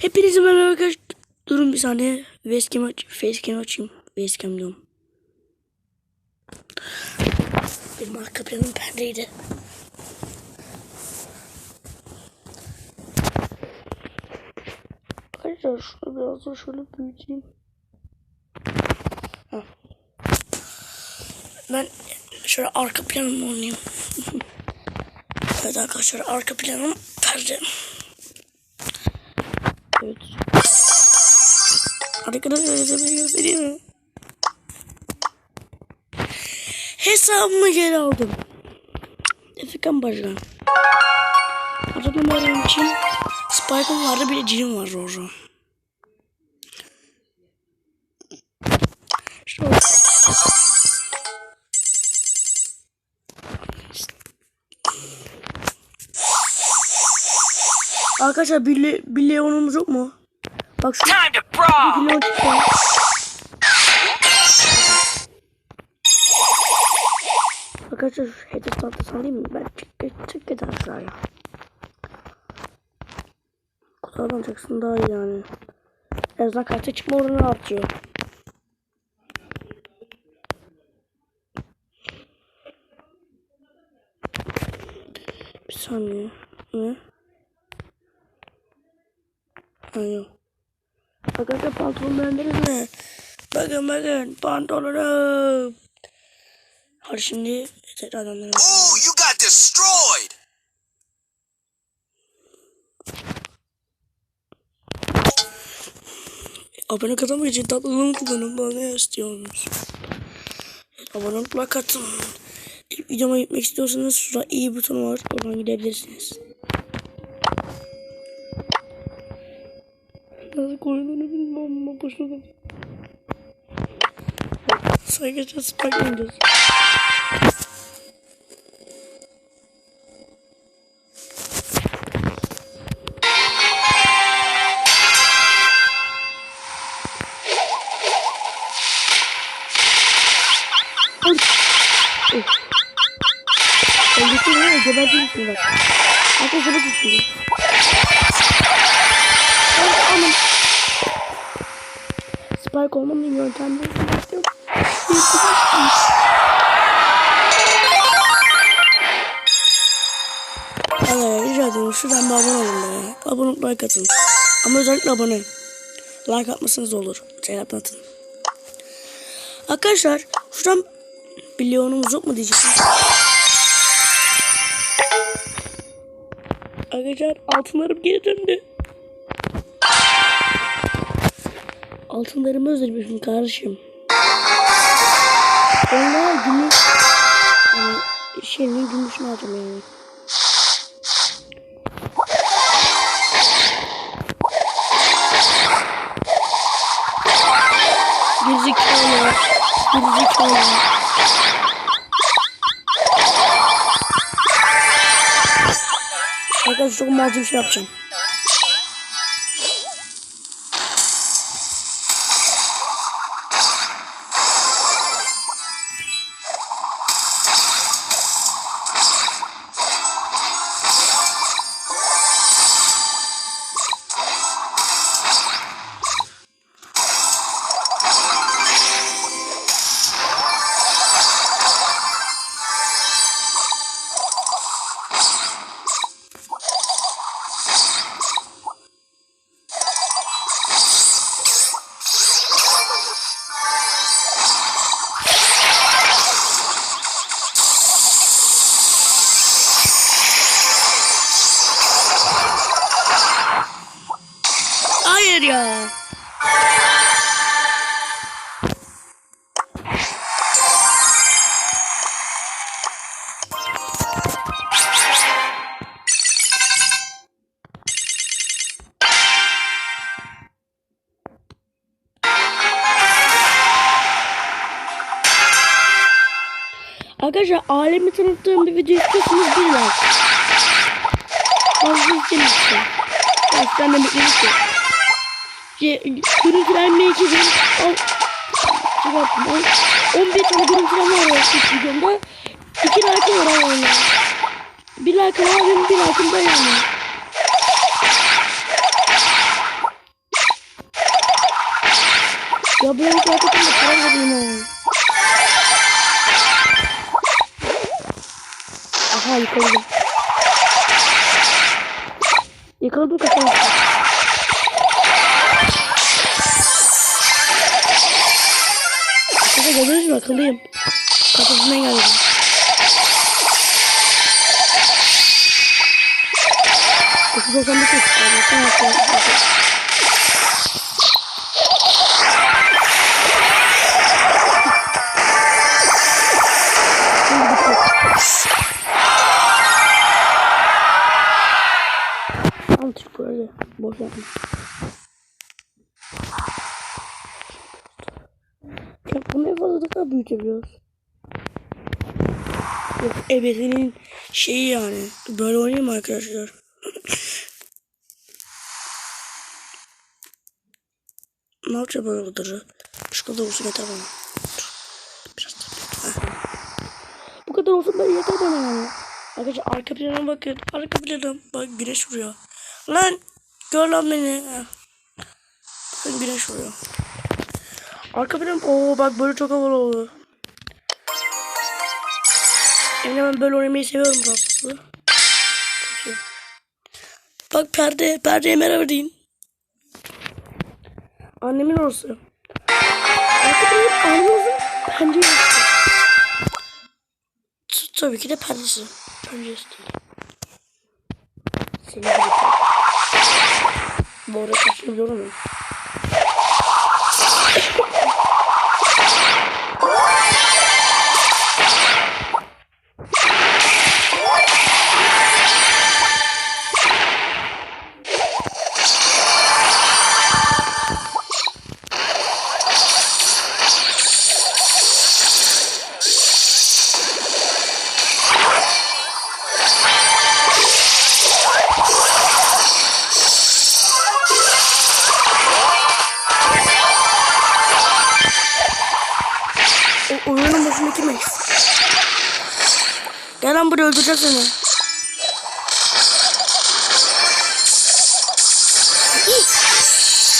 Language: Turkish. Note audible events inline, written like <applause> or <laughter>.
Hepinize merhaba arkadaşlar. Durun bir saniye. Facecam aç, facecam açayım. Facecam diyorum. Benim arka planım perdeydi. Arkadaşlar şunu biraz da şöyle büyüteyim. Ha. Ben şöyle arka planımı oynayayım. <laughs> evet arkadaşlar arka planım perde. Arkadaşlar göstereyim? Hesabımı geri aldım. Efekan Başkan. Adamın benim için Spike'ım vardı bir de vardı orada. O. Arkadaşlar bir, bir Leon'umuz yok mu? Bak şu Time to bir çıktı. Arkadaşlar şu hedef tahtası alayım mı? Ben çık çık git aşağıya. Kutudan alacaksın daha iyi yani. En azından karta çıkma oranı artıyor. Bir saniye. Ne? Ha yok. Arkadaşlar pantolon beğendiniz mi? Bakın bakın pantolonum. Hadi şimdi tekrar dönelim. Ooh, you got destroyed! Abone kazanmak için tatlılığını kullanın. Bana ne istiyorsunuz? Evet, abone olup like atın. İlk videoma gitmek istiyorsanız şurada iyi butonu var. Oradan gidebilirsiniz. Ama başladım. Saygıca spike ama gebertirim bak. Arkadaşlar bakın şimdi. Ay, Spike olmanın yöntemleri istiyorum. Allah rica ederim şuradan bir abone olun be. Abone olup like atın. Ama özellikle abone. Like atmasanız olur. Şey atın. Arkadaşlar şuradan milyonumuz yok mu diyeceksiniz. Arkadaşlar altınlarım geri döndü. Altınlarımı özlemişim kardeşim. Onlar gümüş yani şeyinin gümüşünü alacağım yani. Gerizekalı. Gerizekalı. Arkadaşlar çok bir şey yapacağım. Hayır ya. Arkadaşlar alemi tanıttığım bir video istiyorsanız bir like. Fazla istemiştim. Baştan da beklemiştim. Gürül frenle içeceğim. Al. Al. 11 tane gürül fren var ya şu videomda. 2 like var hala. Bir like var benim bir like'ım da yani. Ya bu yanı kalkıp da para vereyim ha. Aha yıkıldım. Yıkıldım kafamı. Kanka gördünüz mü akıllıyım. Kafasından geldim. Dokuz doksan dokuz. Allah'tan yaptım. Al Türk böyle. Boş yapma. Ya bunu en fazla ne kadar büyütebiliyoruz? Yok ebesinin şeyi yani. Böyle oynayayım arkadaşlar? ne yapacağım böyle kadar? Şu kadar olsun yeter bana. Bu kadar olsun ben yeter bana yani. Arkadaşlar arka plana bakın. Arka plana bak güneş vuruyor. Lan gör lan beni. Güneş vuruyor. Arka plan Oo bak böyle çok havalı oldu. Yani ben böyle oynamayı seviyorum iyi. Bak perde, perdeye merhaba deyin. Annemin orası. Arka plan annemizin penceresi. T- Tabii ki de perdesi. Penceresi değil. Seni gibi. Bu arada kaçırabiliyor muyum? Gel lan buraya öldüreceğim seni.